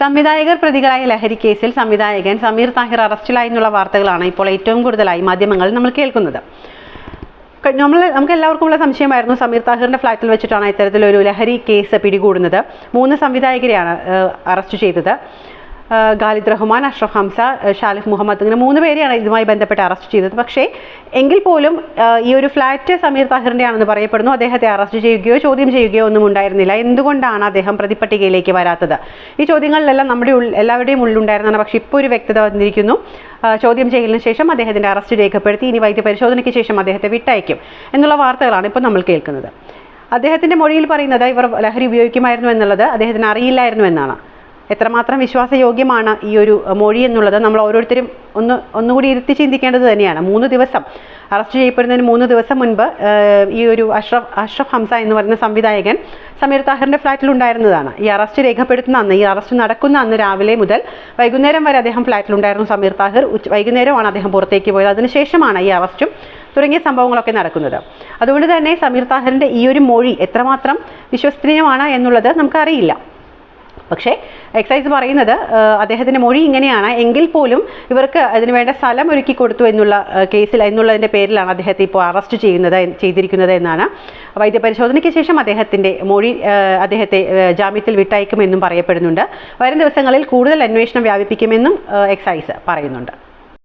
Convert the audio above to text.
സംവിധായകർ പ്രതികളായ ലഹരി കേസിൽ സംവിധായകൻ സമീർ താഹിർ അറസ്റ്റിലായെന്നുള്ള വാർത്തകളാണ് ഇപ്പോൾ ഏറ്റവും കൂടുതലായി മാധ്യമങ്ങൾ നമ്മൾ കേൾക്കുന്നത്. നമ്മൾ നമുക്ക് എല്ലാവർക്കും ഉള്ള സംശയമായിരുന്നു സമീർ താഹിറിന്റെ ഫ്ലാറ്റിൽ വെച്ചിട്ടാണ് ഇത്തരത്തിലൊരു ലഹരി കേസ് പിടികൂടുന്നത്. മൂന്ന് സംവിധായകരെയാണ് അറസ്റ്റ് ചെയ്തത്. ഖാലിദ് റഹ്മാൻ അഷ്റഫ് ഹംസ ഷാലിഫ് മുഹമ്മദ് ഇങ്ങനെ മൂന്ന് പേരെയാണ് ഇതുമായി ബന്ധപ്പെട്ട് അറസ്റ്റ് ചെയ്തത്. പക്ഷേ എങ്കിൽ പോലും ഈ ഒരു ഫ്ലാറ്റ് സമീർ താഹിറിന്റെ ആണെന്ന് പറയപ്പെടുന്നു. അദ്ദേഹത്തെ അറസ്റ്റ് ചെയ്യുകയോ ചോദ്യം ചെയ്യുകയോ ഒന്നും ഉണ്ടായിരുന്നില്ല. എന്തുകൊണ്ടാണ് അദ്ദേഹം പ്രതിപട്ടികയിലേക്ക് വരാത്തത്? ഈ ചോദ്യങ്ങളിലെല്ലാം നമ്മുടെ എല്ലാവരുടെയും ഉള്ളിലുണ്ടായിരുന്നതാണ് പക്ഷേ ഇപ്പോൾ ഒരു വ്യക്തത വന്നിരിക്കുന്നു. ചോദ്യം ചെയ്യലിന് ശേഷം അദ്ദേഹത്തിന്റെ അറസ്റ്റ് രേഖപ്പെടുത്തി ഇനി വൈദ്യ പരിശോധനയ്ക്ക് ശേഷം അദ്ദേഹത്തെ വിട്ടയക്കും എന്നുള്ള വാർത്തകളാണ് ഇപ്പോൾ നമ്മൾ കേൾക്കുന്നത്. അദ്ദേഹത്തിന്റെ മൊഴിയിൽ പറയുന്നത് ഇവർ ലഹരി ഉപയോഗിക്കുമായിരുന്നു എന്നുള്ളത് അദ്ദേഹത്തിന് അറിയില്ലായിരുന്നു എന്നാണ്. എത്രമാത്രം വിശ്വാസയോഗ്യമാണ് ഈ ഒരു മൊഴി എന്നുള്ളത് നമ്മൾ ഓരോരുത്തരും ഒന്ന് ഒന്നുകൂടി ഇരുത്തി ചിന്തിക്കേണ്ടത് തന്നെയാണ്. മൂന്ന് ദിവസം അറസ്റ്റ് ചെയ്യപ്പെടുന്നതിന് മൂന്ന് ദിവസം മുൻപ് ഈ ഒരു അഷ്റഫ് അഷ്റഫ് ഹംസ എന്ന് പറയുന്ന സംവിധായകൻ സമീർ താഹറിന്റെ ഫ്ലാറ്റിൽ ഉണ്ടായിരുന്നതാണ്. ഈ അറസ്റ്റ് രേഖപ്പെടുത്തുന്ന അന്ന് ഈ അറസ്റ്റ് നടക്കുന്ന അന്ന് രാവിലെ മുതൽ വൈകുന്നേരം വരെ അദ്ദേഹം ഫ്ലാറ്റിലുണ്ടായിരുന്നു സമീർ താഹർ. വൈകുന്നേരമാണ് അദ്ദേഹം പുറത്തേക്ക് പോയത്. അതിനുശേഷമാണ് ഈ അറസ്റ്റും തുടങ്ങിയ സംഭവങ്ങളൊക്കെ നടക്കുന്നത്. അതുകൊണ്ട് തന്നെ സമീർ താഹറിന്റെ ഈ ഒരു മൊഴി എത്രമാത്രം വിശ്വസനീയമാണ് എന്നുള്ളത് നമുക്കറിയില്ല. പക്ഷേ എക്സൈസ് പറയുന്നത് അദ്ദേഹത്തിന്റെ മൊഴി ഇങ്ങനെയാണ്. എങ്കിൽ പോലും ഇവർക്ക് അതിന് വേണ്ട സ്ഥലം ഒരുക്കി കൊടുത്തു എന്നുള്ള കേസിൽ എന്നുള്ളതിന്റെ പേരിലാണ് അദ്ദേഹത്തെ ഇപ്പോൾ അറസ്റ്റ് ചെയ്യുന്നത് ചെയ്തിരിക്കുന്നത് എന്നാണ് വൈദ്യപരിശോധനയ്ക്ക് ശേഷം അദ്ദേഹത്തിന്റെ മൊഴി അദ്ദേഹത്തെ ജാമ്യത്തിൽ വിട്ടയക്കുമെന്നും പറയപ്പെടുന്നുണ്ട്. വരും ദിവസങ്ങളിൽ കൂടുതൽ അന്വേഷണം വ്യാപിപ്പിക്കുമെന്നും എക്സൈസ് പറയുന്നുണ്ട്.